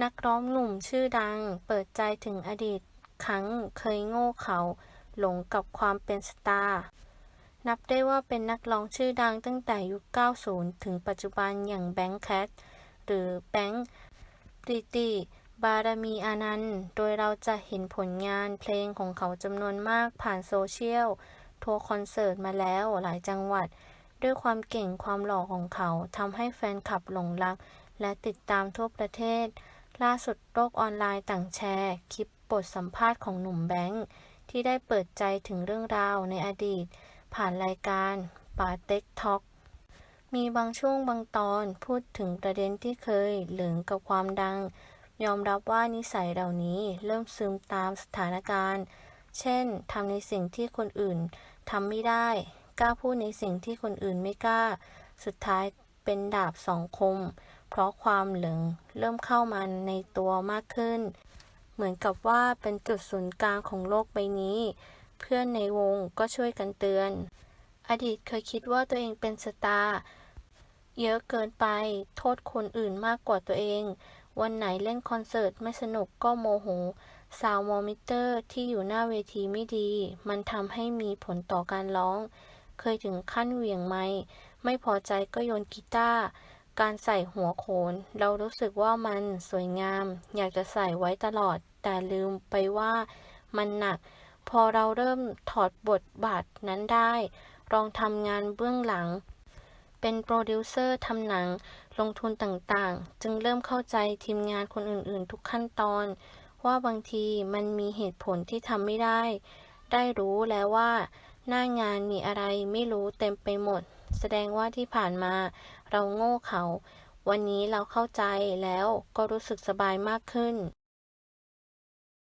นักร้องหนุ่มชื่อดัง เปิดใจถึงอดีตครั้งเคยโง่เขาหลงกับความเป็นสตาร์ นับได้ว่าเป็นนักร้องชื่อดังตั้งแต่ยุค 90 ถึงปัจจุบันอย่างแบงค์แคทหรือแบงค์ปริติ บารมีอานันต์ โดยเราจะเห็นผลงานเพลงของเขาจำนวนมากผ่านโซเชียล ทัวร์คอนเสิร์ตมาแล้วหลายจังหวัด ด้วยความเก่งความหล่อของเขาทำให้แฟนคลับหลงรัก และติดตามทั่วประเทศ ล่าสุดโลกออนไลน์ต่างแชร์ คลิปบทสัมภาษณ์ของหนุ่มแบงค์ที่ได้เปิดใจถึงเรื่องราวในอดีต ผ่านรายการปาเต็กท็อกมีบางช่วงบางตอนพูดถึงประเด็นที่เคยเหลืองกับความดัง ยอมรับว่านิสัยเหล่านี้เริ่มซึมตามสถานการณ์ เช่นทำในสิ่งที่คนอื่นทำไม่ได้ กล้าพูดในสิ่งที่คนอื่นไม่กล้า สุดท้าย เป็นดาบสองคม เพราะความเหลืองเริ่มเข้ามาในตัวมากขึ้น เหมือนกับว่าเป็นจุดศูนย์กลางของโลกใบนี้ เพื่อนในวงก็ช่วยกันเตือน อดีตเคยคิดว่าตัวเองเป็นสตาร์เยอะเกินไป โทษคนอื่นมากกว่าตัวเอง วันไหนเล่นคอนเสิร์ตไม่สนุกก็โมโหซาวมอมิเตอร์ที่อยู่หน้าเวทีไม่ดี มันทำให้มีผลต่อการร้อง เคยถึงขั้นเหวี่ยงไม้ไม่พอใจก็โยนกีตาร์การใส่หัวโขน เรารู้สึกว่ามันสวยงาม อยากจะใส่ไว้ตลอด แต่ลืมไปว่ามันหนัก พอเราเริ่มถอดบทบาทนั้นได้ ลองทำงานเบื้องหลัง เป็นโปรดิวเซอร์ทำหนัง ลงทุนต่างๆ จึงเริ่มเข้าใจทีมงานคนอื่นๆ ทุกขั้นตอน ว่าบางทีมันมีเหตุผลที่ทำไม่ได้ ได้รู้แล้วว่า หน้างานมีอะไรไม่รู้เต็มไปหมด แสดงว่าที่ผ่านมาเราโง่เขา วันนี้เราเข้าใจแล้วก็รู้สึกสบายมากขึ้น